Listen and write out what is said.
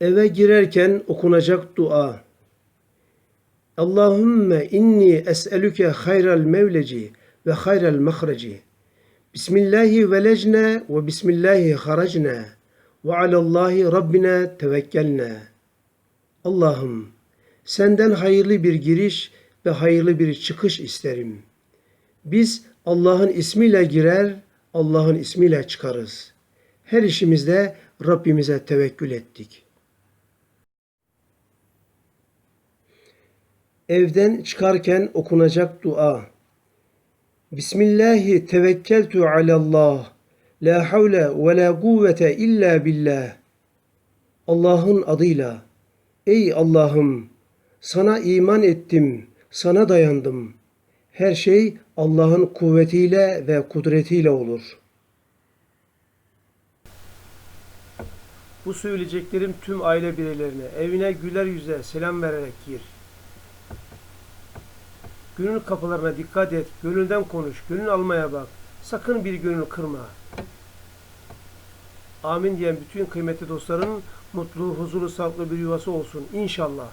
Eve girerken okunacak dua. Allahümme inni es'elüke hayral mevleci ve hayral mahreci. Bismillahi velecne ve bismillahi haracne ve alallahi rabbine tevekkelne. Allah'ım senden hayırlı bir giriş ve hayırlı bir çıkış isterim. Biz Allah'ın ismiyle girer, Allah'ın ismiyle çıkarız. Her işimizde Rabbimize tevekkül ettik. Evden çıkarken okunacak dua. Bismillahi tevekkeltu alallah. La havle ve la kuvvete illa billah. Allah'ın adıyla. Ey Allah'ım, sana iman ettim, sana dayandım. Her şey Allah'ın kuvvetiyle ve kudretiyle olur. Bu söyleyeceklerim tüm aile bireylerine, evine güler yüze selam vererek gir. Gönül kapılarına dikkat et, gönülden konuş, gönül almaya bak. Sakın bir gönül kırma. Amin diyen bütün kıymetli dostların mutlu, huzurlu, sağlıklı bir yuvası olsun inşallah.